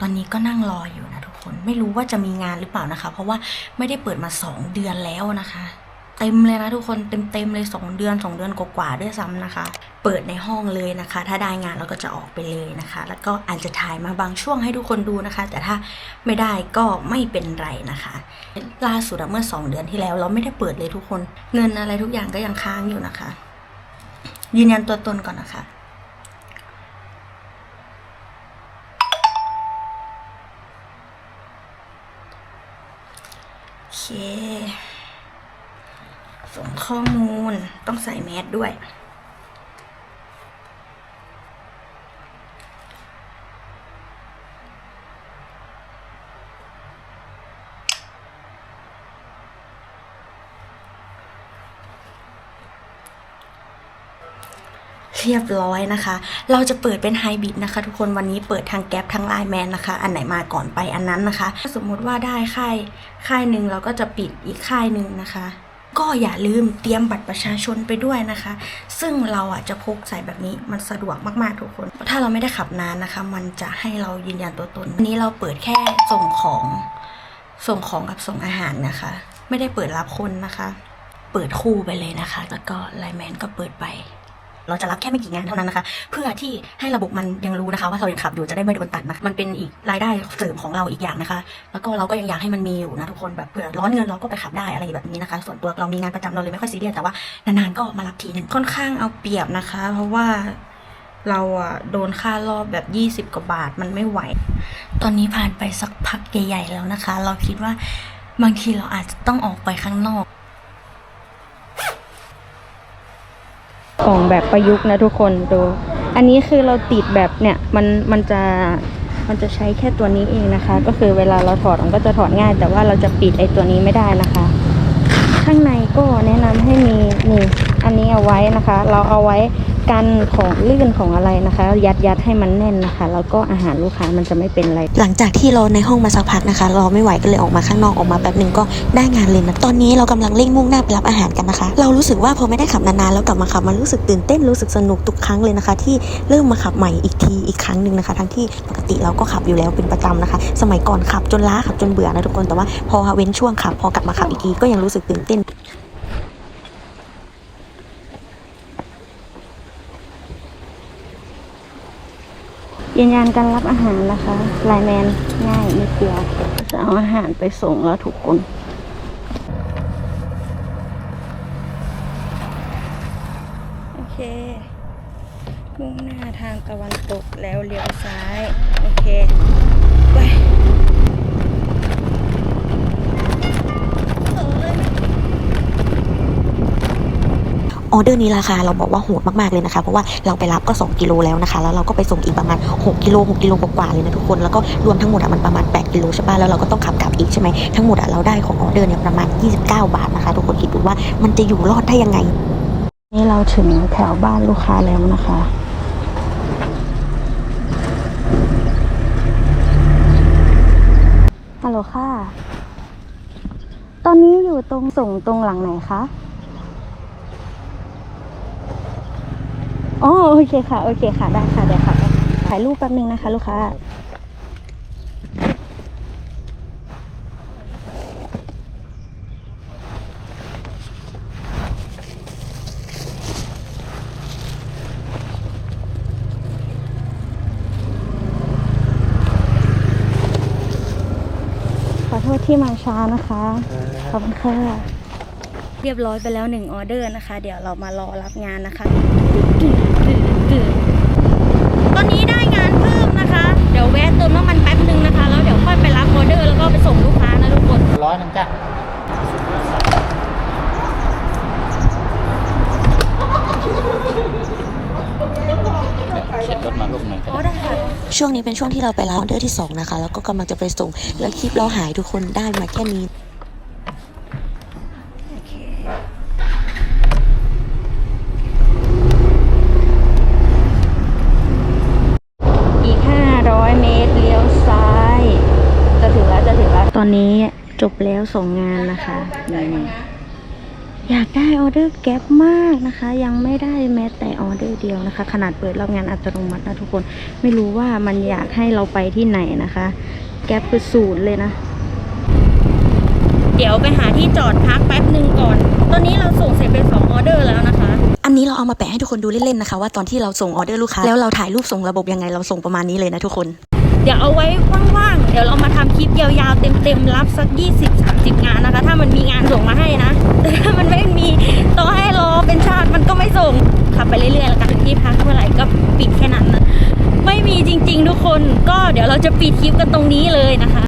ตอนนี้ก็นั่งรออยู่นะทุกคนไม่รู้ว่าจะมีงานหรือเปล่านะคะ เพราะว่าไม่ได้เปิดมาสองเดือนแล้วนะคะเต็มเลยนะทุกคนเต็มเต็มเลยสองเดือนสองเดือนกว่าๆด้วยซ้ำนะคะ เปิดในห้องเลยนะคะ ถ้าได้งานเราก็จะออกไปเลยนะคะ แล้วก็อาจจะถ่ายมาบางช่วงให้ทุกคนดูนะคะ แต่ถ้าไม่ได้ก็ไม่เป็นไรนะคะ ล่าสุดเมื่อสองเดือนที่แล้ว เราไม่ได้เปิดเลยทุกคน เงินอะไรทุกอย่างก็ยังค้างอยู่นะคะ ยืนยันตัวตนก่อนนะคะ เค ส่งข้อมูลต้องใส่แมสด้วย เรียบร้อยนะคะ เราจะเปิดเป็นไฮบิดนะคะ ทุกคนวันนี้เปิดทางแก๊ปทางไลน์แมนนะคะ อันไหนมาก่อนไปอันนั้นนะคะ สมมุติว่าได้ค่ายค่ายหนึ่งเราก็จะปิดอีกค่ายหนึ่งนะคะก็อย่าลืมเตรียมบัตรประชาชนไปด้วยนะคะ ซึ่งเราอะจะพกใส่แบบนี้มันสะดวกมากๆทุกคน ถ้าเราไม่ได้ขับนานนะคะ มันจะให้เรายืนยันตัวตนวันนี้เราเปิดแค่ส่งของส่งของกับส่งอาหารนะคะ ไม่ได้เปิดรับคนนะคะ เปิดคู่ไปเลยนะคะ แล้วก็ไลน์แมนก็เปิดไป เราจะรับแค่ไม่กี่งานเท่านั้นนะคะ เพื่อที่ให้ระบบมันยังรู้นะคะ ว่าเรายังขับอยู่จะได้ไม่โดนตัดนะมันเป็นอีกรายได้เสริมของเราอีกอย่างนะคะ แล้วก็เราก็ยังอยากให้มันมีอยู่นะทุกคนแบบเผื่อร้อนเงินเราก็ไปขับได้อะไรแบบนี้นะคะ ส่วนตัวเรามีงานประจำเราเลยไม่ค่อยซีเรียสแต่ว่านานๆก็มารับทีหนึ่งค่อนข้างเอาเปรียบนะคะ เพราะว่าเราอะโดนค่ารอบแบบ 20 กว่าบาทมันไม่ไหว ตอนนี้ผ่านไปสักพักใหญ่ๆแล้วนะคะ เราคิดว่าบางทีเราอาจจะต้องออกไปข้างนอก ของแบบประยุกต์นะทุกคนดู อันนี้คือเราติดแบบเนี่ยมันมันจะมันจะใช้แค่ตัวนี้เองนะคะ ก็คือเวลาเราถอดมันก็จะถอดง่าย แต่ว่าเราจะปิดไอ้ตัวนี้ไม่ได้นะคะ ข้างในก็แนะนำให้มีนี่อันนี้เอาไว้นะคะ เราเอาไว้ กันของลื่นของอะไรนะคะ ยัดยัดให้มันแน่นนะคะ แล้วก็อาหารลูกค้ามันจะไม่เป็นอะไร หลังจากที่รอในห้องมาสักพักนะคะรอไม่ไหวก็เลยออกมาข้างนอกออกมาแป๊บหนึ่งก็ได้งานเลยนะตอนนี้เรากำลังเร่งมุ่งหน้าไปรับอาหารกันนะคะ เรารู้สึกว่าพอไม่ได้ขับนานๆแล้วกลับมาขับมันรู้สึกตื่นเต้นรู้สึกสนุกทุกครั้งเลยนะคะ ที่เริ่มมาขับใหม่อีกทีอีกครั้งหนึ่งนะคะ ทั้งที่ปกติเราก็ขับอยู่แล้วเป็นประจำนะคะ สมัยก่อนขับจนล้าขับจนเบื่อนะทุกคนแต่ว่าพอเว้นช่วงขับพอกลับมาขับอีกทีก็ยังรู้สึกตื่นเต้น ยืนยันการรับอาหารนะคะไลายแมนง่ายนิดเดียวจะเอาอาหารไปส่งแล้วทุกคนโอเคมุ่งหน้าทางตะวันตกแล้วเลี้ยวซ้าย โอเค ไป ออเดอร์นี้ราคาเราบอกว่าโหดมากๆเลยนะคะ เพราะว่าเราไปรับก็ 2 กิโลแล้วนะคะ แล้วเราก็ไปส่งอีกประมาณ 6 กิโล 6 กิโลกว่าๆเลยนะทุกคน แล้วก็รวมทั้งหมดอะมันประมาณ 8 กิโลใช่ป่ะ แล้วเราก็ต้องขับกลับอีกใช่ไหมทั้งหมดอะเราได้ของออเดอร์เนี่ยประมาณ 29 บาทนะคะ ทุกคนคิดดูว่ามันจะอยู่รอดได้ยังไง นี่เราถึงแถวบ้านลูกค้าแล้วนะคะฮัลโหลค่ะ ตอนนี้อยู่ตรงส่งตรงหลังไหนคะ อ๋อโอเคค่ะ โอเคค่ะ ได้ค่ะได้ค่ะ ถ่ายรูปแป๊บนึงนะคะ ลูกค้า ขอโทษที่มาช้านะคะ ขอบคุณค่ะเรียบร้อยไปแล้วหนึ่งออเดอร์นะคะ เดี๋ยวเรามารอรับงานนะคะ ตอนนี้ได้งานเพิ่มนะคะ เดี๋ยวแวะเติมน้ำมันแป๊บนึงนะคะ แล้วเดี๋ยวค่อยไปรับออเดอร์แล้วก็ไปส่งลูกค้านะทุกคนร้อยหนึงจ้ะเข็นรถมาลูกหนึ่งก็อ๋อได้ได้ค่ะช่วงนี้เป็นช่วงที่เราไปรับออเดอร์ที่ 2 นะคะ แล้วก็กำลังจะไปส่ง แล้วคลิปเราหายทุกคนได้มาแค่นี้ โอเค อีก 500 เมตรเลี้ยวซ้าย จะถึง แล้วจะถึงแล้วตอนนี้จบแล้วสองงานนะคะนี่อยากได้ออเดอร์แก๊ปมากนะคะ ยังไม่ได้แม้แต่ออเดอร์เดียวนะคะ ขนาดเปิดรับงานอัตโนมัตินะทุกคนไม่รู้ว่ามันอยากให้เราไปที่ไหนนะคะ แก๊ปคือศูนย์เลยนะ เดี๋ยวไปหาที่จอดพักแป๊บหนึ่งก่อน ตอนนี้เราส่งเสร็จเป็น2ออเดอร์แล้วนะคะอันนี้เราเอามาแปะให้ทุกคนดูเล่นๆนะคะว่าตอนที่เราส่งออเดอร์ลูกค้าแล้วเราถ่ายรูปส่งระบบยังไงเราส่งประมาณนี้เลยนะทุกคน ดี๋ยวเอาไว้ว่างๆ เดี๋ยวเรามาทำคลิปยาวๆ เต็มๆ รับสัก 20-30 งานนะคะ ถ้ามันมีงานส่งมาให้นะ แต่ถ้ามันไม่มีต่อให้รอเป็นชาติมันก็ไม่ส่ง ขับไปเรื่อยๆ แล้วกันถึงที่พักเมื่อไหร่ก็ปิดแค่นั้นนะ ไม่มีจริงๆ ทุกคน ก็เดี๋ยวเราจะปิดคลิปกันตรงนี้เลยนะคะ